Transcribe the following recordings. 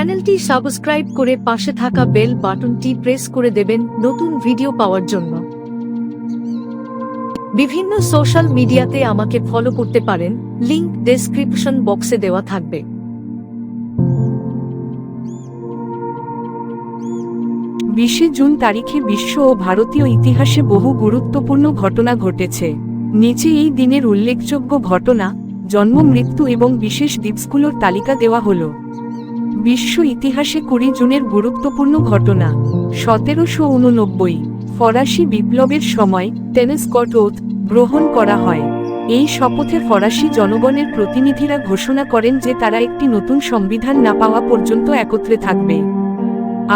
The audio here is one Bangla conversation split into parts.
চ্যানেলটি সাবস্ক্রাইব করে পাশে থাকা বেল বাটনটি প্রেস করে দেবেন নতুন ভিডিও পাওয়ার জন্য। বিভিন্ন সোশ্যাল মিডিয়াতে আমাকে ফলো করতে পারেন, লিংক ডেসক্রিপশন বক্সে দেওয়া থাকবে। বিশে জুন তারিখে বিশ্ব ও ভারতীয় ইতিহাসে বহু গুরুত্বপূর্ণ ঘটনা ঘটেছে। নিচে এই দিনের উল্লেখযোগ্য ঘটনা, জন্ম, মৃত্যু এবং বিশেষ দিবসগুলোর তালিকা দেওয়া হল। বিশ্ব ইতিহাসে কুড়ি জুনের গুরুত্বপূর্ণ ঘটনা। সতেরোশো উননব্বই, ফরাসি বিপ্লবের সময় টেনেসকট ওথ গ্রহণ করা হয়। এই শপথে ফরাসি জনগণের প্রতিনিধিরা ঘোষণা করেন যে তারা একটি নতুন সংবিধান না পাওয়া পর্যন্ত একত্রে থাকবে।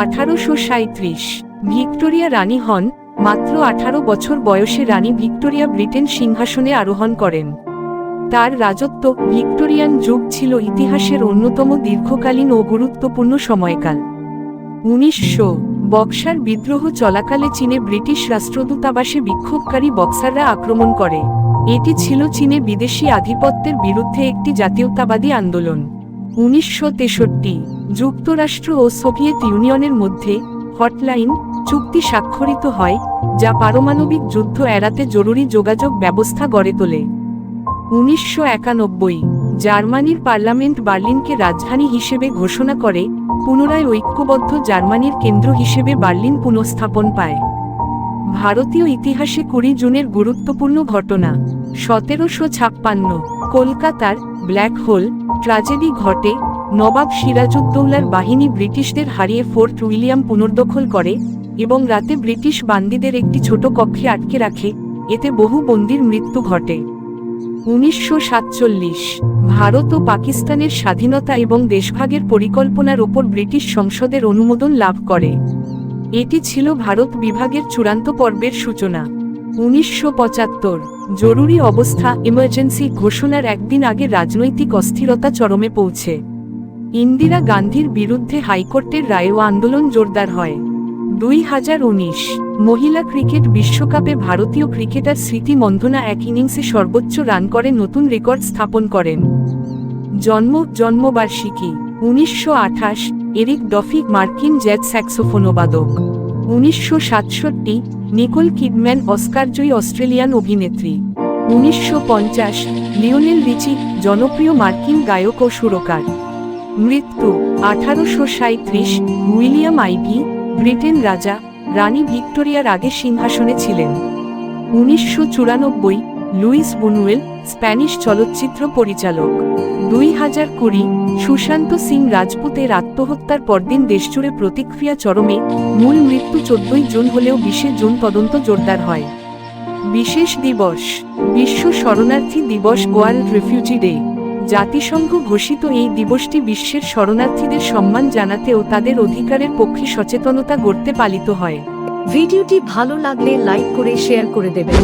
আঠারোশো সাঁত্রিশ ভিক্টোরিয়া রানী হন, মাত্র আঠারো বছর বয়সে রানী ভিক্টোরিয়া ব্রিটেন সিংহাসনে আরোহণ করেন। তার রাজত্ব ভিক্টোরিয়ান যুগ ছিল ইতিহাসের অন্যতম দীর্ঘকালীন ও গুরুত্বপূর্ণ সময়কাল। উনিশশো বক্সার বিদ্রোহ চলাকালে চীনে ব্রিটিশ রাষ্ট্রদূতাবাসে বিক্ষোভকারী বক্সাররা আক্রমণ করে। এটি ছিল চীনে বিদেশি আধিপত্যের বিরুদ্ধে একটি জাতীয়তাবাদী আন্দোলন। উনিশশো তেষট্টি যুক্তরাষ্ট্র ও সোভিয়েত ইউনিয়নের মধ্যে হটলাইন চুক্তি স্বাক্ষরিত হয়, যা পারমাণবিক যুদ্ধ এড়াতে জরুরি যোগাযোগ ব্যবস্থা গড়ে তোলে। উনিশশো একানব্বই, জার্মানির পার্লামেন্ট বার্লিনকে রাজধানী হিসেবে ঘোষণা করে, পুনরায় ঐক্যবদ্ধ জার্মানির কেন্দ্র হিসেবে বার্লিন পুনঃস্থাপন পায়। ভারতীয় ইতিহাসে কুড়ি জুনের গুরুত্বপূর্ণ ঘটনা, সতেরোশো ছাপ্পান্ন, কলকাতার ব্ল্যাক হোল, ট্রাজেডি ঘটে, নবাব সিরাজউদ্দৌলার বাহিনী ব্রিটিশদের হারিয়ে ফোর্ট উইলিয়াম পুনর্দখল করে এবং রাতে ব্রিটিশ বান্দিদের একটি ছোট কক্ষে আটকে রাখে, এতে বহু বন্দির মৃত্যু ঘটে। উনিশশো সাতচল্লিশ, ভারত ও পাকিস্তানের স্বাধীনতা এবং দেশভাগের পরিকল্পনার ওপর ব্রিটিশ সংসদের অনুমোদন লাভ করে। এটি ছিল ভারত বিভাগের চূড়ান্ত পর্বের সূচনা। উনিশশো পঁচাত্তর, জরুরি অবস্থা ইমার্জেন্সি ঘোষণার একদিন আগে রাজনৈতিক অস্থিরতা চরমে পৌঁছে। ইন্দিরা গান্ধীর বিরুদ্ধে হাইকোর্টের রায় ও আন্দোলন জোরদার হয়। দুই হাজার উনিশ মহিলা ক্রিকেট বিশ্বকাপে ভারতীয় ক্রিকেটার স্মৃতি মন্ধনা এক ইনিংসে সর্বোচ্চ রান করে নতুন রেকর্ড স্থাপন করেন। জন্ম, জন্মবার্ষিকী, উনিশশো আঠাশ, এরিক ডফি, মার্কিন জ্যাজ স্যাক্সোফোনোবাদক উনিশশো সাতষট্টি, নিকোল কিডম্যান অস্কারজয়ী অস্ট্রেলিয়ান অভিনেত্রী। উনিশশো পঞ্চাশ, লিওনেল রিচি, জনপ্রিয় মার্কিন গায়ক ও সুরকার। মৃত্যু, আঠারোশো সাঁত্রিশ উইলিয়াম আইভি, ব্রিটেন রাজা। রানী ভিক্টোরিয়ার আগে সিংহাসনে ছিলেন। উনিশশো চুরানব্বই, লুইস বুনুয়েল, স্প্যানিশ চলচ্চিত্র পরিচালক। দুই হাজার কুড়ি, সুশান্ত সিং রাজপুতের আত্মহত্যার পরদিন দেশজুড়ে প্রতিক্রিয়া চরমে, মূল মৃত্যু চোদ্দই জুন হলেও বিশে জুন তদন্ত জোরদার হয়। বিশেষ দিবস, বিশ্ব শরণার্থী দিবস, ওয়ার্ল্ড রিফিউজি ডে। জাতিসংঘ ঘোষিত এই দিবসটি বিশ্বের শরণার্থীদের সম্মান জানাতে ও তাদের অধিকারের পক্ষে সচেতনতা গড়তে পালিত হয়। ভিডিওটি ভালো লাগলে লাইক করে শেয়ার করে দেবেন।